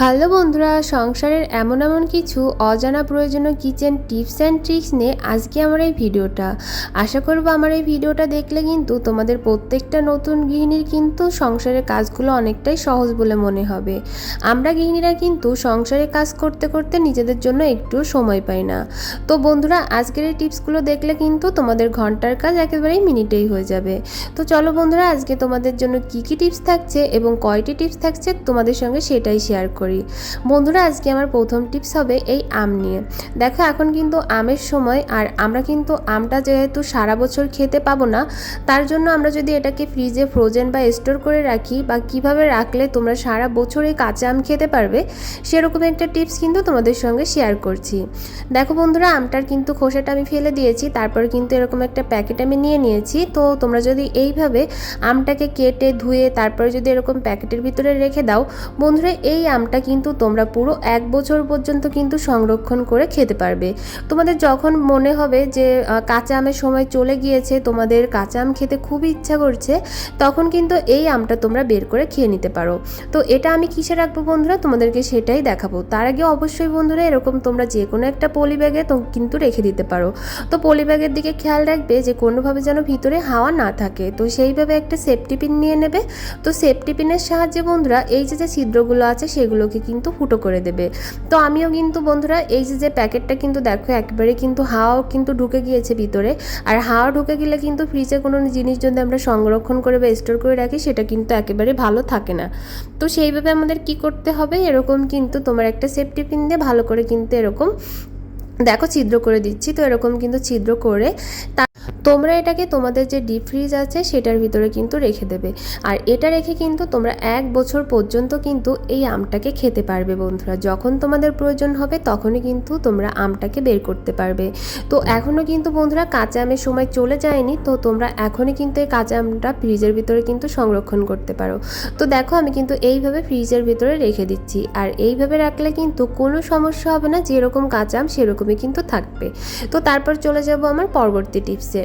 Hello বন্ধুরা, সংসারের এমন এমন কিছু অজানা প্রয়োজনীয় কিচেন টিপস অ্যান্ড ট্রিক্স নিয়ে আজকে আমার এই ভিডিওটা। আশা করব আমার এই ভিডিওটা দেখলে কিন্তু তোমাদের প্রত্যেকটা নতুন গৃহিণীর কিন্তু সংসারের কাজগুলো অনেকটাই সহজ বলে মনে হবে। আমরা গৃহিণীরা কিন্তু সংসারে কাজ করতে করতে নিজেদের জন্য একটুও সময় পাই না। তো বন্ধুরা, আজকের এই টিপসগুলো দেখলে কিন্তু তোমাদের ঘণ্টার কাজ একেবারেই মিনিটেই হয়ে যাবে। তো চলো বন্ধুরা, আজকে তোমাদের জন্য কি কি টিপস থাকছে এবং কয়টি টিপস থাকছে তোমাদের সঙ্গে সেটাই শেয়ার করি। বন্ধুরা, আজকে আমার প্রথম টিপস হবে এই আম নিয়ে। দেখো, এখন কিন্তু আমের সময় আর আমরা কিন্তু আমটা যেহেতু সারা বছর খেতে পাবো না, তার জন্য আমরা যদি এটাকে ফ্রিজে ফ্রোজেন বা স্টোর করে রাখি বা কীভাবে রাখলে তোমরা সারা বছর এই কাঁচা আম খেতে পারবে, সেরকম একটা টিপস কিন্তু তোমাদের সঙ্গে শেয়ার করছি। দেখো বন্ধুরা, আমটার কিন্তু খোসাটা আমি ফেলে দিয়েছি, তারপর কিন্তু এরকম একটা প্যাকেট আমি নিয়ে নিয়েছি। তো তোমরা যদি এইভাবে আমটাকে কেটে ধুয়ে তারপরে যদি এরকম প্যাকেটের ভিতরে রেখে দাও, বন্ধুরা, এই আমটা কিন্তু তোমরা পুরো এক বছর পর্যন্ত কিন্তু সংরক্ষণ করে খেতে পারবে। তোমাদের যখন মনে হবে যে কাঁচা আমের সময় চলে গিয়েছে, তোমাদের কাঁচা আম খেতে খুবই ইচ্ছা করছে, তখন কিন্তু এই আমটা তোমরা বের করে খেয়ে নিতে পারো। তো এটা আমি কিসে রাখব বন্ধুরা? তোমাদেরকে সেটাই দেখাবো। তার আগে অবশ্যই বন্ধুরা এরকম তোমরা যে কোনো একটা পলি ব্যাগে কিন্তু রেখে দিতে পারো। তো পলি ব্যাগের দিকে খেয়াল রাখবে যে, কোনোভাবে যেন ভিতরে হাওয়া না থাকে। তো সেইভাবে একটা সেফটি পিন নিয়ে নেবে। তো সেফটি পিনের সাহায্যে বন্ধুরা, এই যে যে ছিদ্রগুলো আছে সেগুলোকে কিন্তু ফুটো করে দেবে। তো আমিও কিন্তু বন্ধুরা, এই যে যে প্যাকেটটা কিন্তু দেখো, একবারে কিন্তু হাওয়াও কিন্তু ঢুকে গিয়েছে ভিতরে। আর হাওয়া ঢুকে গেলে কিন্তু ফ্রিজে কোনো জিনিস যদি আমরা সংরক্ষণ করে বা স্টোর করে রাখি, সেটা কিন্তু একেবারে ভালো থাকে না। তো সেইভাবে আমাদের কি করতে হবে? এরকম কিন্তু তোমার একটা সেফটি পিন দিয়ে ভালো করে কিন্তু এরকম, দেখো, ছিদ্র করে দিচ্ছি। তো এরকম কিন্তু ছিদ্র করে তোমরা এটাকে তোমাদের যে ডিপ ফ্রিজ আছে সেটার ভিতরে কিন্তু রেখে দেবে। আর এটা রেখে কিন্তু তোমরা এক বছর পর্যন্ত কিন্তু এই আমটাকে খেতে পারবে বন্ধুরা। যখন তোমাদের প্রয়োজন হবে তখনই কিন্তু তোমরা আমটাকে বের করতে পারবে। তো এখনও কিন্তু বন্ধুরা কাঁচা আমের সময় চলে যায়নি, তো তোমরা এখনই কিন্তু এই কাঁচা আমটা ফ্রিজের ভিতরে কিন্তু সংরক্ষণ করতে পারো। তো দেখো আমি কিন্তু এইভাবে ফ্রিজের ভিতরে রেখে দিচ্ছি। আর এইভাবে রাখলে কিন্তু কোনো সমস্যা হবে না, যেরকম কাঁচা আম সেরকমই কিন্তু থাকবে। তো তারপর চলে যাব আমার পরবর্তী টিপসে।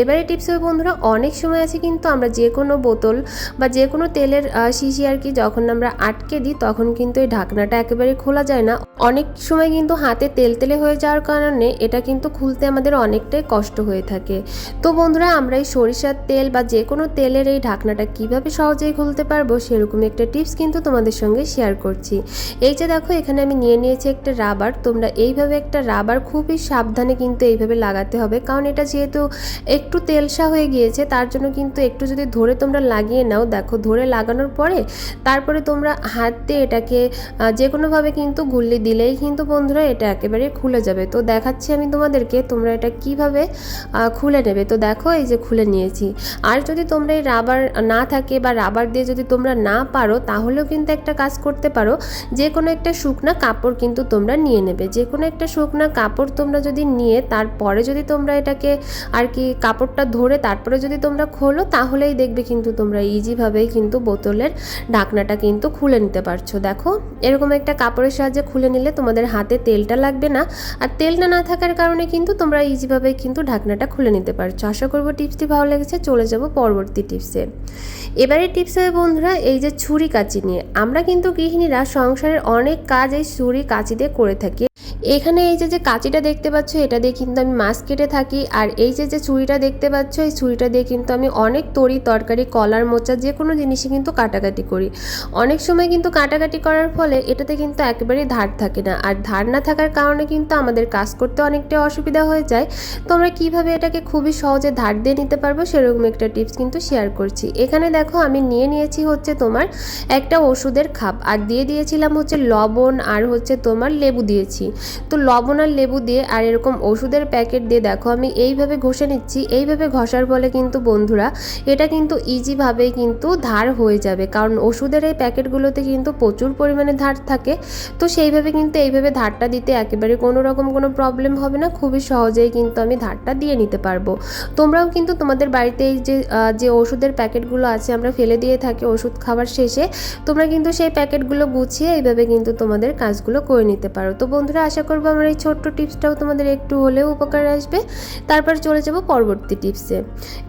এবারে টিপস হবে বন্ধুরা, অনেক সময় আছে কিন্তু আমরা যে কোনো বোতল বা যে কোনো তেলের শিশি আর কি যখন আমরা আটকে দিই তখন কিন্তু এই ঢাকনাটা একেবারে খোলা যায় না। অনেক সময় কিন্তু হাতে তেল তেলে হয়ে যাওয়ার কারণে এটা কিন্তু খুলতে আমাদের অনেকটাই কষ্ট হয়ে থাকে। তো বন্ধুরা, আমরা এই সরিষার তেল বা যে কোনো তেলের এই ঢাকনাটা কীভাবে সহজেই খুলতে পারব সেরকম একটা টিপস কিন্তু তোমাদের সঙ্গে শেয়ার করছি। এই যে দেখো, এখানে আমি নিয়ে নিয়েছি একটা রাবার। তোমরা এইভাবে একটা রাবার খুবই সাবধানে কিন্তু এইভাবে লাগাতে হবে, কারণ এটা যেহেতু একটু তেলসা হয়ে গিয়েছে, তার জন্য কিন্তু একটু যদি ধরে তোমরা লাগিয়ে নাও, দেখো ধরে লাগানোর পরে তারপরে তোমরা হাত দিয়ে এটাকে যে কোনোভাবে কিন্তু গুল্লি দিলেই কিন্তু বন্ধুরা এটা একেবারে খুলে যাবে। তো দেখাচ্ছি আমি তোমাদেরকে তোমরা এটা কীভাবে খুলে নেবে। তো দেখো এই যে খুলে নিয়েছি। আর যদি তোমরা এই রাবার না থাকে বা রাবার দিয়ে যদি তোমরা না পারো, তাহলেও কিন্তু একটা কাজ করতে পারো। যে কোনো একটা শুকনা কাপড় কিন্তু তোমরা নিয়ে নেবে। যে কোনো একটা শুকনা কাপড় তোমরা যদি নিয়ে, তারপরে যদি তোমরা এটাকে আর কি কাপড়টা ধরে তারপরে যদি তোমরা খোলো, তাহলেই দেখবে কিন্তু তোমরা ইজিভাবেই কিন্তু বোতলের ঢাকনাটা কিন্তু খুলে নিতে পারছ। দেখো, এরকম একটা কাপড়ের সাহায্যে খুলে নিলে তোমাদের হাতে তেলটা লাগবে না। আর তেলটা না থাকার কারণে কিন্তু তোমরা ইজিভাবেই কিন্তু ঢাকনাটা খুলে নিতে পারছ। আশা করব টিপসটি ভালো লেগেছে, চলে যাব পরবর্তী টিপসে। এবারে টিপস হবে বন্ধুরা, এই যে ছুরি কাচি নিয়ে, আমরা কিন্তু গৃহিণীরা সংসারের অনেক কাজ এই ছুরি কাচি দিয়ে করে থাকি। এখানে এই যে যে কাঁচিটা দেখতে পাচ্ছ, এটা দিয়ে কিন্তু আমি মাছ কেটে থাকি। আর এই যে যে ছুরিটা দেখতে পাচ্ছ, এই ছুরিটা দিয়ে কিন্তু আমি অনেক তরি তরকারি, কলার মোচা, যে কোনো জিনিসই কিন্তু কাটাকাটি করি। অনেক সময় কিন্তু কাটাকাটি করার ফলে এটাতে কিন্তু একেবারেই ধার থাকে না। আর ধার না থাকার কারণে কিন্তু আমাদের কাজ করতে অনেকটা অসুবিধা হয়ে যায়। তো আমরা কীভাবে এটাকে খুবই সহজে ধার দিয়ে নিতে পারব, সেরকম একটা টিপস কিন্তু শেয়ার করছি। এখানে দেখো, আমি নিয়ে নিয়েছি হচ্ছে তোমার একটা ওষুধের খাপ। আর দিয়ে দিয়েছিলাম হচ্ছে লবণ, আর হচ্ছে তোমার লেবু দিয়েছি। তো লবণ আর লেবু দিয়ে আর এরকম ওষুধের প্যাকেট দিয়ে দেখো, আমি এইভাবে ঘষে নিচ্ছি, এইভাবে ঘষার ফলে কিন্তু বন্ধুরা এটা কিন্তু ইজিভাবেই কিন্তু ধার হয়ে যাবে। কারণ ওষুধের এই প্যাকেটগুলোতে কিন্তু প্রচুর পরিমাণে ধার থাকে। তো সেইভাবে কিন্তু এইভাবে ধারটা দিতে একেবারে কোনো রকম কোনো প্রবলেম হবে না, খুবই সহজেই কিন্তু আমি ধারটা দিয়ে নিতে পারব। তোমরাও কিন্তু তোমাদের বাড়িতে এই যে যে ওষুধের প্যাকেটগুলো আছে আমরা ফেলে দিয়ে থাকি ওষুধ খাওয়ার শেষে, তোমরা কিন্তু সেই প্যাকেটগুলো গুছিয়ে এইভাবে কিন্তু তোমাদের কাজগুলো করে নিতে পারো। তো বন্ধুরা, আশা করব আমার এই ছোট্ট টিপসটাও তোমাদের একটু হলেও উপকার আসবে। তারপর চলে যাব পরবর্তী টিপসে।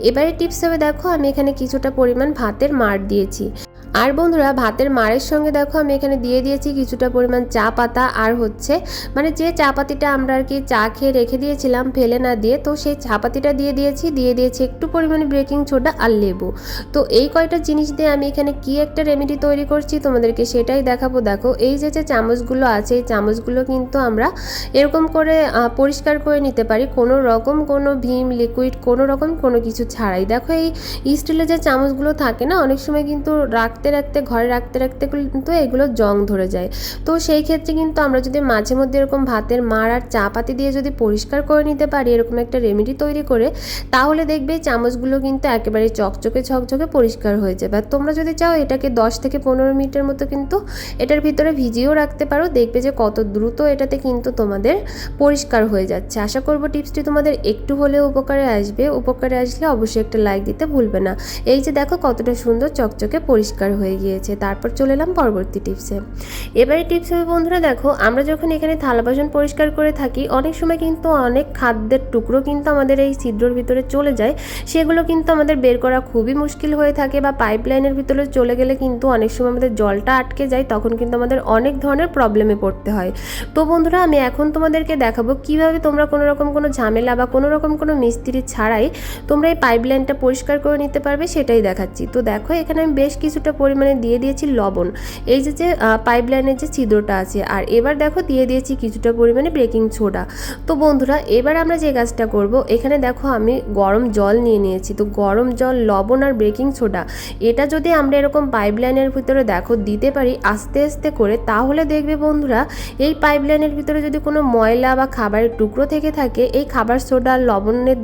এবারে টিপস হবে, দেখো, আমি এখানে কিছুটা পরিমাণ ভাতের মার দিয়েছি। আর বন্ধুরা, ভাতের মারের সঙ্গে দেখো আমি এখানে দিয়ে দিয়েছি কিছুটা পরিমাণ চা পাতা। আর হচ্ছে মানে যে চা পাতিটা আমরা আর কি চা খেয়ে রেখে দিয়েছিলাম ফেলে না দিয়ে, তো সেই চা পাতিটা দিয়ে দিয়েছি। দিয়ে দিয়েছি একটু পরিমাণে বেকিং সোডা আর লেবু। তো এই কয়টা জিনিস দিয়ে আমি এখানে কি একটা রেমেডি তৈরি করছি তোমাদেরকে সেটাই দেখাবো। দেখো, এই যে যে চামচগুলো আছে, এই চামচগুলো কিন্তু আমরা এরকম করে পরিষ্কার করে নিতে পারি। কোনো রকম কোনো ভীম, লিকুইড, কোনো রকম কোনো কিছু ছাড়াই। দেখো এই স্টিলের যে চামচগুলো থাকে না, অনেক সময় কিন্তু রাখতে রাখতে, ঘরে রাখতে রাখতে কিন্তু এগুলো জং ধরে যায়। তো সেই ক্ষেত্রে কিন্তু আমরা যদি মাঝে মধ্যে এরকম ভাতের মার আর চা পাতি দিয়ে যদি পরিষ্কার করে নিতে পারি, এরকম একটা রেমেডি তৈরি করে, তাহলে দেখবে চামচগুলো কিন্তু একেবারে চকচকে ঝকঝকে পরিষ্কার হয়ে যাবে। আর তোমরা যদি চাও এটাকে দশ থেকে পনেরো মিনিটের মতো কিন্তু এটার ভিতরে ভিজিয়েও রাখতে পারো, দেখবে যে কত দ্রুত এটাতে কিন্তু তোমাদের পরিষ্কার হয়ে যাচ্ছে। আশা করব টিপসটি তোমাদের একটু হলেও উপকারে আসবে। উপকারে আসলে অবশ্যই একটা লাইক দিতে ভুলবে না। এই যে দেখো কতটা সুন্দর চকচকে পরিষ্কার হয়ে গিয়েছে। তারপর চলে এলাম পরবর্তী টিপসে। এবারে টিপস হবে, বন্ধুরা, দেখো, আমরা যখন এখানে থালা বাসন পরিষ্কার করে থাকি, অনেক সময় কিন্তু অনেক খাদ্যের টুকরো কিন্তু আমাদের এই ছিদ্রর ভিতরে চলে যায়। সেগুলো কিন্তু আমাদের বের করা খুবই মুশকিল হয়ে থাকে বা পাইপ লাইনের ভিতরে চলে গেলে কিন্তু অনেক সময় আমাদের জলটা আটকে যায়, তখন কিন্তু আমাদের অনেক ধরনের প্রবলেমে পড়তে হয়। তো বন্ধুরা, আমি এখন তোমাদেরকে দেখাবো কীভাবে তোমরা কোনো রকম কোনো ঝামেলা বা কোনো রকম কোনো মিস্ত্রি ছাড়াই তোমরা এই পাইপ লাইনটা পরিষ্কার করে নিতে পারবে, সেটাই দেখাচ্ছি। তো দেখো, এখানে আমি বেশ কিছুটা পরিমাণে দিয়ে দিয়েছি লবণ। এই যে যে পাইপ লাইনের যে ছিদ্রটা আছে, আর এবার দেখো দিয়ে দিয়েছি কিছুটা পরিমাণে বেকিং সোডা তো বন্ধুরা, এবার আমরা যে কাজটা করব, এখানে দেখো আমি গরম জল নিয়ে নিয়েছি। তো গরম জল, লবণ আর বেকিং সোডা এটা যদি আমরা এরকম পাইপ লাইনের ভিতরে দেখো দিতে পারি আস্তে আস্তে করে, তাহলে দেখবে বন্ধুরা, এই পাইপ লাইনের ভিতরে যদি কোনো ময়লা বা খাবারের টুকরো থেকে থাকে, এই খাবার সোডা লবণের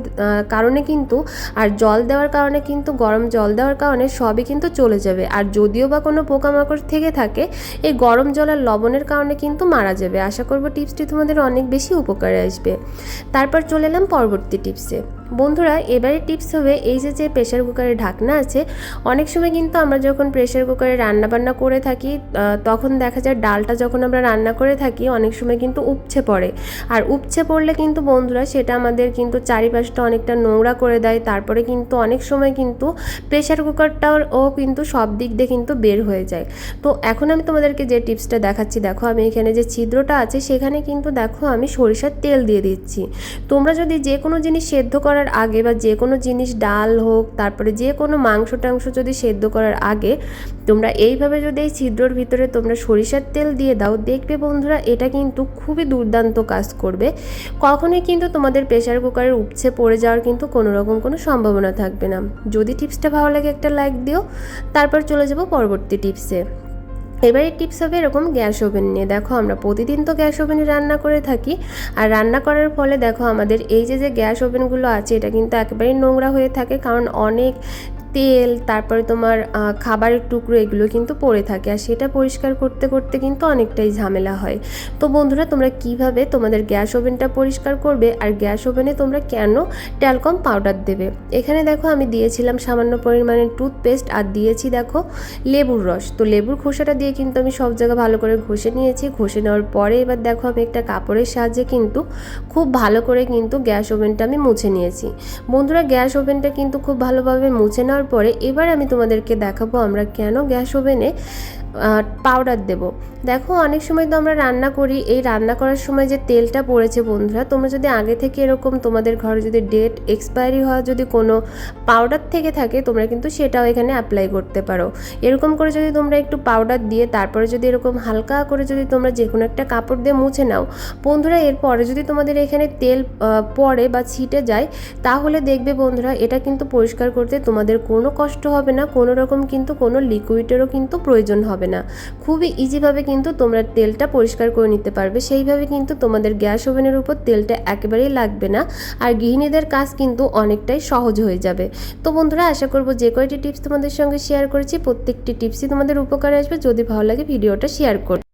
কারণে কিন্তু, আর জল দেওয়ার কারণে কিন্তু, গরম জল দেওয়ার কারণে সবই কিন্তু চলে যাবে। আর যদিও বা কোনো পোকামাকড় থেকে থাকে, এই গরম জল আর লবণের কারণে কিন্তু মারা যাবে। আশা করব টিপসটি তোমাদের অনেক বেশি উপকারে আসবে। তারপর চলে এলাম পরবর্তী টিপসে। বন্ধুরা, এবারে টিপস হবে এই যে যে প্রেশার কুকারের ঢাকনা আছে, অনেক সময় কিন্তু আমরা যখন প্রেশার কুকারে রান্না বান্না করে থাকি তখন দেখা যায় ডালটা যখন আমরা রান্না করে থাকি, অনেক সময় কিন্তু উপচে পড়ে। আর উপচে পড়লে কিন্তু বন্ধুরা, সেটা আমাদের কিন্তু চারিপাশটা অনেকটা নোংরা করে দেয়, তারপরে কিন্তু অনেক সময় কিন্তু প্রেশার কুকারটাও ও কিন্তু সব দিক দিয়ে কিন্তু বের হয়ে যায়। তো এখন আমি তোমাদেরকে যে টিপসটা দেখাচ্ছি, দেখো আমি এখানে যে ছিদ্রটা আছে, সেখানে কিন্তু দেখো আমি সরিষার তেল দিয়ে দিচ্ছি। তোমরা যদি যে কোনো জিনিস সেদ্ধ করার আগে বা যে কোনো জিনিস, ডাল হোক, তারপরে যে কোনো মাংস টাংস যদি সেদ্ধ করার আগে তোমরা এইভাবে যদি এই ছিদ্রর ভিতরে তোমরা সরিষার তেল দিয়ে দাও, দেখবে বন্ধুরা এটা কিন্তু খুবই দুর্দান্ত কাজ করবে। কখনোই কিন্তু তোমাদের প্রেশার কুকারের উপচে পড়ে যাওয়ার কিন্তু কোনো রকম কোনো সম্ভাবনা থাকবে না। যদি টিপসটা ভালো লাগে একটা লাইক দিও, তারপর চলে যাব পরবর্তী টিপসে এবারে টিপস হবে এরকম গ্যাস ওভেন নিয়ে। দেখো, আমরা প্রতিদিন তো গ্যাস ওভেনে রান্না করে থাকি। আর রান্না করার ফলে দেখো, আমাদের এই যে যে গ্যাস ওভেনগুলো আছে, এটা কিন্তু একেবারেই নোংরা হয়ে থাকে। কারণ অনেক তেল, তারপরে তোমার খাবারের টুকরো এগুলো কিন্তু পড়ে থাকে। আর সেটা পরিষ্কার করতে করতে কিন্তু অনেকটাই ঝামেলা হয়। তো বন্ধুরা, তোমরা কীভাবে তোমাদের গ্যাস ওভেনটা পরিষ্কার করবে? আর গ্যাস ওভেনে তোমরা কেন ট্যালকম পাউডার দেবে? এখানে দেখো, আমি দিয়েছিলাম সামান্য পরিমাণে টুথপেস্ট আর দিয়েছি দেখো, লেবুর রস। তো লেবুর খোসাটা দিয়ে কিন্তু আমি সব জায়গা ভালো করে ঘষে নিয়েছি। ঘষে নেওয়ার পরে এবার দেখো, আমি একটা কাপড়ের সাহায্যে কিন্তু খুব ভালো করে কিন্তু গ্যাস ওভেনটা আমি মুছে নিয়েছি। বন্ধুরা, গ্যাস ওভেনটা কিন্তু খুব ভালোভাবে মুছে নেওয়ার পরে এবার আমি তোমাদেরকে দেখাবো আমরা কেন গ্যাস ওভেনে পাউডার দেব। দেখো, অনেক সময় তো আমরা রান্না করি, এই রান্না করার সময় যে তেলটা পড়েছে বন্ধুরা, তোমরা যদি আগে থেকে এরকম তোমাদের ঘরে যদি ডেট এক্সপায়ারি হওয়া যদি কোনো পাউডার থেকে থাকে, তোমরা কিন্তু সেটাও এখানে অ্যাপ্লাই করতে পারো। এরকম করে যদি তোমরা একটু পাউডার দিয়ে, তারপরে যদি এরকম হালকা করে যদি তোমরা যে কোনো একটা কাপড় দিয়ে মুছে নাও, বন্ধুরা, এরপরে যদি তোমাদের এখানে তেল পড়ে বা ছিটে যায়, তাহলে দেখবে বন্ধুরা, এটা কিন্তু পরিষ্কার করতে তোমাদের কোনো কষ্ট হবে না, কোনো রকম কিন্তু কোনো লিকুইডেরও কিন্তু প্রয়োজন হবে না। খুবই ইজিভাবে কিন্তু তোমরা তেলটা পরিষ্কার করে নিতে পারবে। সেইভাবে কিন্তু তোমাদের গ্যাস ওভেনের উপর তেলটা একেবারেই লাগবে না। আর গৃহিণীদের কাজ কিন্তু অনেকটাই সহজ হয়ে যাবে। তো বন্ধুরা, আশা করব যে কয়টি টিপস তোমাদের সঙ্গে শেয়ার করেছি, প্রত্যেকটি টিপসই তোমাদের উপকারে আসবে। যদি ভালো লাগে, ভিডিওটা শেয়ার করবে